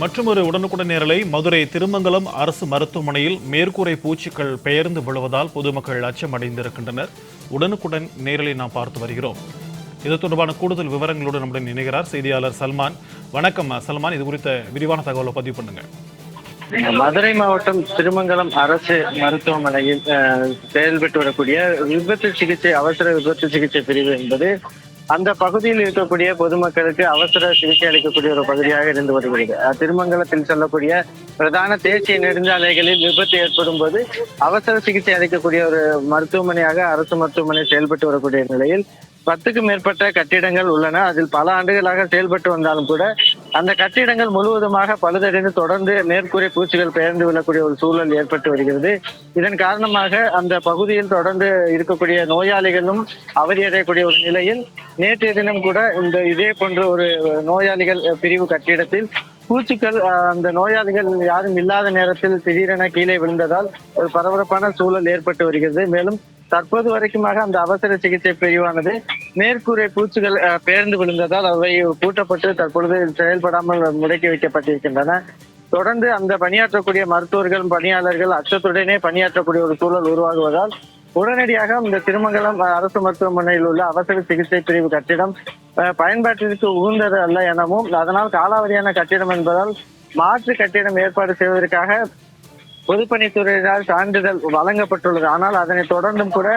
மற்றும் ஒரு உடனுக்குடன் நேரலை மதுரை திருமங்கலம் அரசு மருத்துவமனையில் மேற்கூரை பூச்சிகள் பெயர்ந்து விழுவதால் பொதுமக்கள் அச்சமடைந்திருக்கின்றனர். உடனுக்குடன் நேரலை நாம் பார்த்து வருகிறோம். இது தொடர்பான கூடுதல் விவரங்களோடு நம்முடன் இணைகிறார் செய்தியாளர் சல்மான். வணக்கம் சல்மான். இது குறித்த விரிவான தகவலை பதிவு பண்ணுங்க. மதுரை மாவட்டம் திருமங்கலம் அரசு மருத்துவமனையில் செயல்பட்டு வரக்கூடிய விபத்து சிகிச்சை அவசர விபத்து சிகிச்சை பிரிவு என்பது அந்த பகுதியில் இருக்கக்கூடிய பொதுமக்களுக்கு அவசர சிகிச்சை அளிக்கக்கூடிய ஒரு பகுதியாக இருந்து வருகிறது. திருமங்கலத்தில் சொல்லக்கூடிய பிரதான தேசிய நெடுஞ்சாலைகளில் விபத்து ஏற்படும் போது அவசர சிகிச்சை அளிக்கக்கூடிய ஒரு மருத்துவமனையாக அரசு மருத்துவமனை செயல்பட்டு வரக்கூடிய நிலையில் பத்துக்கும் மேற்பட்ட கட்டிடங்கள் உள்ளன. அதில் பல ஆண்டுகளாக செயல்பட்டு வந்தாலும் கூட அந்த கட்டிடங்கள் முழுவதுமாக பழுதடைந்து தொடர்ந்து மேற்கூரை பூச்சிகள் பெயர்ந்து விழக்கூடிய ஒரு சூழல் ஏற்பட்டு வருகிறது. இதன் காரணமாக அந்த பகுதியில் தொடர்ந்து இருக்கக்கூடிய நோயாளிகளும் அவதியடையக்கூடிய ஒரு நிலையில் நேற்றைய தினம் கூட இந்த இதே போன்ற ஒரு நோயாளிகள் பிரிவு கட்டிடத்தில் பூச்சிகள் அஹ், அந்த நோயாளிகள் யாரும் இல்லாத நேரத்தில் திடீரென கீழே விழுந்ததால் ஒரு பரபரப்பான சூழல் ஏற்பட்டு வருகிறது. மேலும் தற்போது வரைக்குமாக அந்த அவசர சிகிச்சை பிரிவானது மேற்கூரை பூச்சிகள் பேர்ந்து விழுந்ததால் அவை பூட்டப்பட்டு தற்பொழுது செயல்படாமல் முடக்கி வைக்கப்பட்டிருக்கின்றன. தொடர்ந்து அந்த பணியாற்றக்கூடிய மருத்துவர்கள் பணியாளர்கள் அச்சத்துடனே பணியாற்றக்கூடிய ஒரு சூழல் உருவாகுவதால் உடனடியாக இந்த திருமங்கலம் அரசு மருத்துவமனையில் உள்ள அவசர சிகிச்சை பிரிவு கட்டிடம் அஹ், பயன்பாட்டிற்கு உகந்தது அல்ல எனவும் அதனால் காலாவதியான கட்டிடம் என்பதால் மாற்று கட்டிடம் ஏற்பாடு செய்வதற்காக பொதுப்பணித்துறையினால் சான்றிதழ் வழங்கப்பட்டுள்ளது. ஆனால் அதனை தொடர்ந்தும் கூட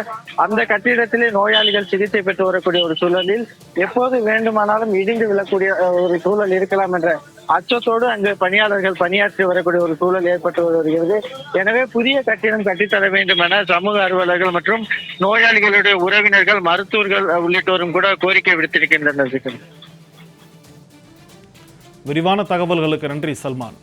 அந்த கட்டிடத்திலே நோயாளிகள் சிகிச்சை பெற்று வரக்கூடிய ஒரு சூழலில் எப்போது வேண்டுமானாலும் இடிந்து விழக்கூடிய ஒரு சூழல் இருக்கலாம் என்ற அச்சத்தோடு அங்கு பணியாளர்கள் பணியாற்றி வரக்கூடிய ஒரு சூழல் ஏற்பட்டு வருகிறது. எனவே புதிய கட்டிடம் கட்டித்தர வேண்டும் என சமூக அலுவலர்கள் மற்றும் நோயாளிகளுடைய உறவினர்கள் மருத்துவர்கள் உள்ளிட்டோரும் கூட கோரிக்கை விடுத்திருக்கின்றனர். விரிவான தகவல்களுக்கு நன்றி சல்மான்.